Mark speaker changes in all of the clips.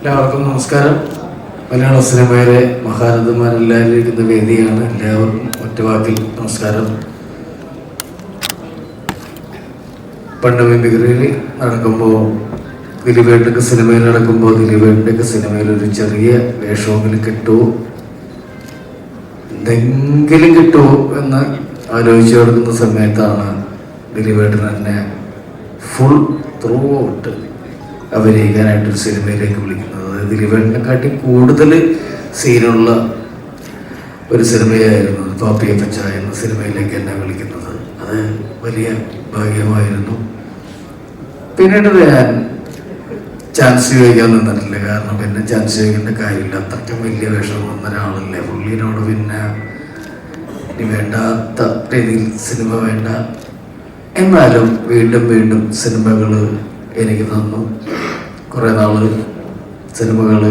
Speaker 1: എല്ലാവർക്കും നമസ്കാരം. മലയാള സിനിമയിലെ മഹാരഥന്മാരെല്ലാവരും ഇരിക്കുന്ന വേദിയാണ് എല്ലാവർക്കും ഒറ്റ വാക്കിൽ നമസ്കാരം. പണ്ട് മിമിക്രിയിൽ നടക്കുമ്പോൾ ദിലീപേട്ടൊക്കെ സിനിമയിൽ നടക്കുമ്പോൾ ദിലീപേട്ടൊക്കെ സിനിമയിൽ ഒരു ചെറിയ വേഷമെങ്കിലും കിട്ടുമോ എന്തെങ്കിലും കിട്ടുമോ എന്ന് ആലോചിച്ച് കൊടുക്കുന്ന സമയത്താണ് ദിലീപേട്ടൻ എന്നെ ഫുൾ ത്രൂ ഔട്ട്. അഭിനയിക്കാനായിട്ട് സിനിമയിലേക്ക് വിളിക്കുന്നത്. അതായത് ദിലീപേട്ടനെക്കാട്ടി കൂടുതൽ സീനുള്ള ഒരു സിനിമയായിരുന്നു പാപ്പിയ പച്ച എന്ന സിനിമയിലേക്ക് എന്നെ വിളിക്കുന്നത്. അത് വലിയ ഭാഗ്യമായിരുന്നു. പിന്നീട് ഞാൻ ചാൻസ് ചോദിക്കാൻ നിന്നിട്ടില്ല. കാരണം പിന്നെ ചാൻസ് ചോദിക്കേണ്ട കാര്യമില്ല. അത്രയ്ക്കും വലിയ വേഷം വന്ന ഒരാളല്ലേ. പുള്ളിനോട് പിന്നെ വേണ്ടാത്ത രീതിയിൽ സിനിമ വേണ്ട. എന്നാലും വീണ്ടും വീണ്ടും സിനിമകൾ എനിക്ക് തന്നു കുറേ നാൾ സിനിമകൾ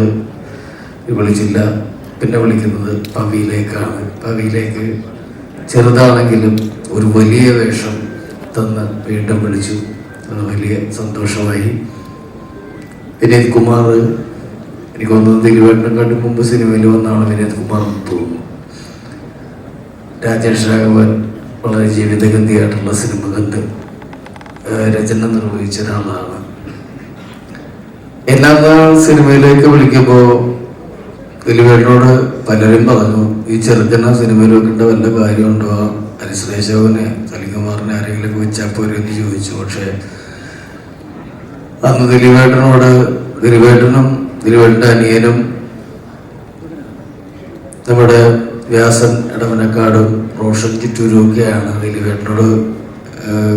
Speaker 1: വിളിച്ചില്ല. പിന്നെ വിളിക്കുന്നത് പവിയിലേക്കാണ്. പവിയിലേക്ക് ചെറുതാണെങ്കിലും ഒരു വലിയ വേഷം തന്ന് വീണ്ടും വിളിച്ചു. അത് വലിയ സന്തോഷമായി. വിനീത് കുമാർ എനിക്ക് തോന്നുന്നത് കണ്ടു മുമ്പ് സിനിമയിൽ വന്നാണ് വിനീത് കുമാർ എന്ന് തോന്നുന്നു. രാജേഷ് രാഘവൻ വളരെ ജീവിതഗന്ധിയായിട്ടുള്ള സിനിമ കണ്ട് രചന നിർവഹിച്ച ഒരാളാണ്. നാൾ സിനിമയിലേക്ക് വിളിക്കുമ്പോൾ ദിലീപേട്ടനോട് പലരും പറഞ്ഞു ഈ ചെറുക്കന സിനിമയിൽ വെക്കേണ്ട വല്ല കാര്യമുണ്ടോ? ഹരിശ്രേഷവനെ സലികുമാറിനെ ആരെങ്കിലും വെച്ചാൽ പോരെ എന്ന് ചോദിച്ചു. പക്ഷേ അന്ന് ദിലീപേട്ടനോട് ദിലീപേട്ടനും ദിലീപേട്ടന്റെ അനിയനും നമ്മുടെ വ്യാസൻ ഇടവനക്കാടും റോഷൻ ചുറ്റൂരും ഒക്കെയാണ് ദിലീപേട്ടനോട്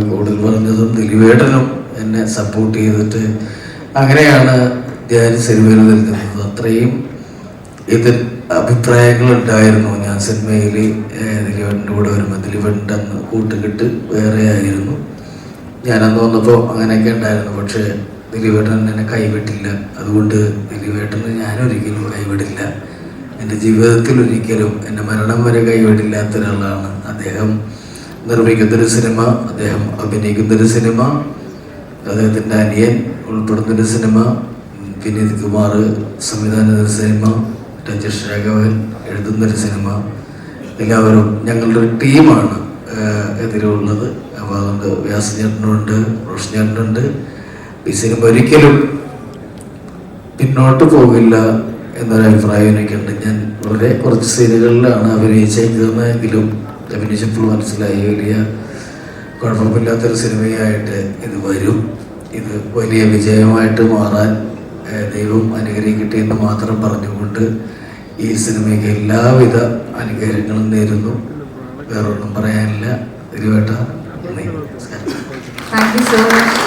Speaker 1: കൂടുതൽ പറഞ്ഞതും. ദിലീപേട്ടനും എന്നെ സപ്പോർട്ട് ചെയ്തിട്ട് അങ്ങനെയാണ് ഞാൻ സിനിമയിൽ നിൽക്കുന്നത് അത്രയും ഇതിൽ അഭിപ്രായങ്ങൾ ഉണ്ടായിരുന്നു ഞാൻ സിനിമയിൽ ദിലീപേട്ടന്റെ കൂടെ വരുമ്പോൾ ദിലീപേട്ടന്റെ അന്ന് കൂട്ടുകെട്ട് വേറെ ആയിരുന്നു. ഞാനന്ന് വന്നപ്പോൾ അങ്ങനെയൊക്കെ ഉണ്ടായിരുന്നു. പക്ഷേ ദിലീപേട്ടൻ എന്നെ കൈവിട്ടില്ല. അതുകൊണ്ട് ദിലീപേട്ടന് ഞാനൊരിക്കലും കൈവിടില്ല. എന്റെ ജീവിതത്തിൽ ഒരിക്കലും എന്റെ മരണം വരെ കൈവിടില്ലാത്ത ഒരാളാണ് അദ്ദേഹം. നിർമ്മിക്കുന്നൊരു സിനിമ അദ്ദേഹം അഭിനയിക്കുന്നൊരു സിനിമ അദ്ദേഹത്തിന്റെ അനിയൻ ഉൾപ്പെടുന്നൊരു സിനിമ വിനീത് കുമാർ സംവിധാനം ചെയ്ത സിനിമ രജേഷ് രാഘവൻ എഴുതുന്നൊരു സിനിമ. എല്ലാവരും ഞങ്ങളുടെ ഒരു ടീമാണ് എതിരുള്ളത്. അപ്പോൾ അതുകൊണ്ട് വ്യാസചേട്ടനുണ്ട് റോഷൻചേട്ടനുണ്ട് ഈ സിനിമ ഒരിക്കലും പിന്നോട്ട് പോകില്ല എന്നൊരു അഭിപ്രായം എനിക്കുണ്ട്. ഞാൻ വളരെ കുറച്ച് സീനുകളിലാണ് അഭിനയിച്ചേക്കുന്നതെങ്കിലും അഭിനയിച്ചപ്പോൾ മനസ്സിലായി വലിയ കുഴപ്പമില്ലാത്തൊരു സിനിമയായിട്ട് ഇത് വരും. ഇത് വലിയ വിജയമായിട്ട് മാറാൻ ദൈവം അനുഗ്രഹിക്കട്ടെ എന്ന് മാത്രം പറഞ്ഞുകൊണ്ട് ഈ സിനിമയ്ക്ക് എല്ലാവിധ അനുഗ്രഹങ്ങളും നേരുന്നു. വേറൊന്നും പറയാനില്ല. തിരുവേട്ട നന്ദി.
Speaker 2: മച്ച്